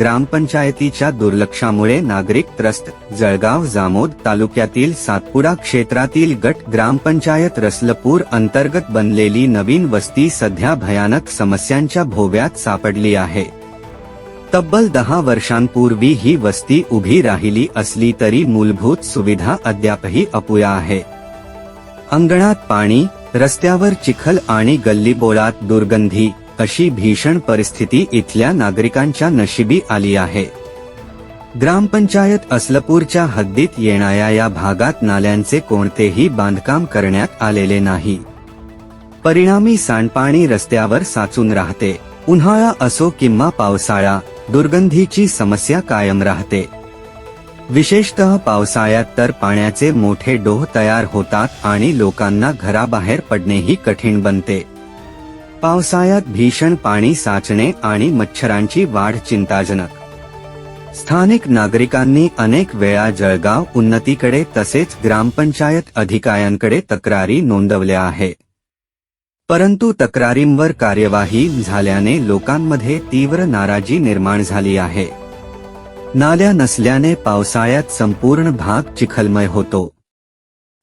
ग्रामपंचायतीच्या दुर्लक्षामुळे नागरिक त्रस्त. जळगाव जामोद तालुक्यातील सातपुडा क्षेत्रातील गट ग्रामपंचायत रसलपूर अंतर्गत बनलेली नवीन वस्ती सध्या भयानक समस्यांच्या भोव्यात सापडली आहे. तब्बल दहा वर्षांपूर्वी ही वस्ती उभी राहिली असली तरी मूलभूत सुविधा अद्यापही अपुया आहे. अंगणात पाणी रस्त्यावर चिखल आणि गल्लीबोळात दुर्गंधी अशी भीषण परिस्थिती इथल्या नागरिकांच्या नशिबी आली आहे. ग्रामपंचायत असलपूरच्या हद्दीत येणाऱ्या या भागात नाल्यांचे कोणतेही बांधकाम करण्यात आलेले नाही. परिणामी सांडपाणी रस्त्यावर साचून राहते. उन्हाळा असो किंवा पावसाळा दुर्गंधीची समस्या कायम राहते. विशेषतः पावसाळ्यात तर पाण्याचे मोठे डोह तयार होतात आणि लोकांना घराबाहेर पडणेही कठीण बनते. पावसाळ्यात भीषण पाणी साचणे आणि मच्छरांची वाढ चिंताजनक. स्थानिक नागरिकांनी अनेक वेळा जळगाव उन्नतीकडे तसेच ग्रामपंचायत अधिकाऱ्यांकडे तक्रारी नोंदवल्या आहे. परंतु तक्रारींवर कार्यवाही झाल्याने लोकांमध्ये तीव्र नाराजी निर्माण झाली आहे. नाल्या नसल्याने पावसाळ्यात संपूर्ण भाग चिखलमय होतो.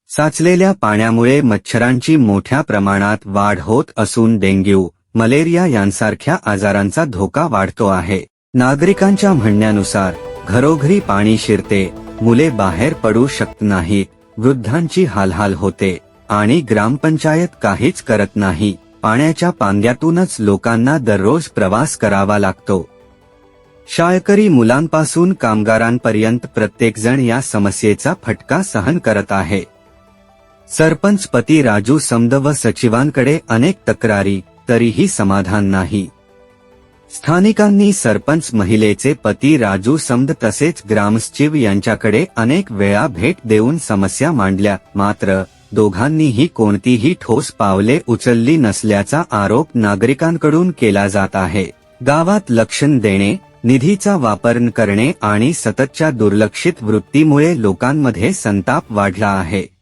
साचलेल्या पाण्यामुळे मच्छरांची मोठ्या प्रमाणात वाढ होत असून डेंग्यू मलेरिया यांसारख्या आजारांचा धोका वाढतो आहे. नागरिकांच्या म्हणण्यानुसार घरोघरी पाणी शिरते मुले बाहेर पडू शकत नाहीत वृद्धांची हालहाल होते आणि ग्रामपंचायत काहीच करत नाही. पाण्याच्या पांद्यातूनच लोकांना दररोज प्रवास करावा लागतो. शाळकरी मुलांपासून कामगारांपर्यंत प्रत्येकजण या समस्येचा फटका सहन करत आहे. सरपंच पती राजू समद व सचिवांकडे अनेक तक्रारी तरीही समाधान नाही. स्थानिकांनी सरपंच महिलेचे पती राजू समद तसेच ग्रामसचिव यांच्याकडे अनेक वेळा भेट देऊन समस्या मांडल्या मात्र दोघांनीही कोणतीही ठोस पावले उचलली नसल्याचा आरोप नागरिकांकडून केला जात आहे. गावात लक्षण देणे निधीचा वापर करणे आणि सततच्या दुर्लक्षित वृत्तीमुळे लोकांमध्ये संताप वाढला आहे.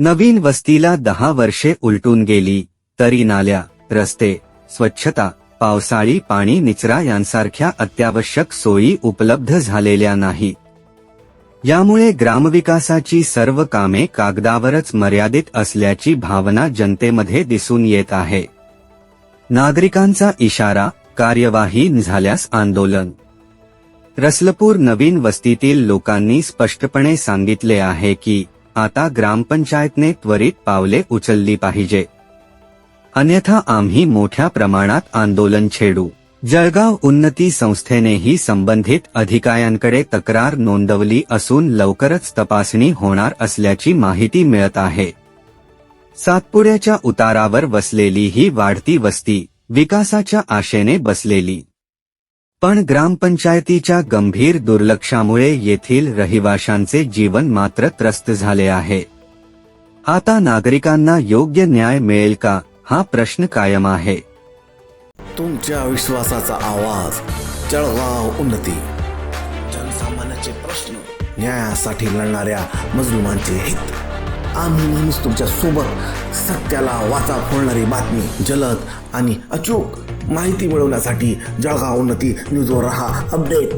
नवीन वस्तीला दहा वर्षे उलटून गेली तरी नाल्या रस्ते स्वच्छता पावसाळी पाणी निचरा यांसारख्या अत्यावश्यक सोयी उपलब्ध झालेल्या नाही. यामुळे ग्रामविकासाची सर्व कामे कागदावरच मर्यादित असल्याची भावना जनतेमध्ये दिसून येत आहे. नागरिकांचा इशारा कार्यवाही झाल्यास आंदोलन. रसलपूर नवीन वस्तीतील लोकांनी स्पष्टपणे सांगितले आहे की आता ग्रामपंचायतने त्वरित पावले उचलली पाहिजे. अन्यथा आम्ही मोठ्या प्रमाणात आंदोलन छेडू. जळगाव उन्नती संस्थेनेही संबंधित अधिकाऱ्यांकडे तक्रार नोंदवली असून लवकरच तपासणी होणार असल्याची माहिती मिळत आहे. सातपुड्याच्या उतारावर वसलेली ही वाढती वस्ती विकासाच्या आशेने बसलेली. पण ग्रामपंचायतीच्या गंभीर दुर्लक्षामुळे येथील रहिवाशांचे जीवन मात्र त्रस्त झाले आहे. आता नागरिकांना योग्य न्याय मिळेल का हा प्रश्न कायम आहे. तुमच्या विश्वासाचा आवाज जळगाव उन्नती. जनसामान्याचे प्रश्न न्यायासाठी लढणाऱ्या मजलुमांचे हित. आम्ही नेहमीच तुमच्यासोबत सत्याला वाचा फोडणारी बातमी जलद आणि अचूक माहिती मिळवण्यासाठी जळगाव उन्नती न्यूजवर रहा. अपडेट.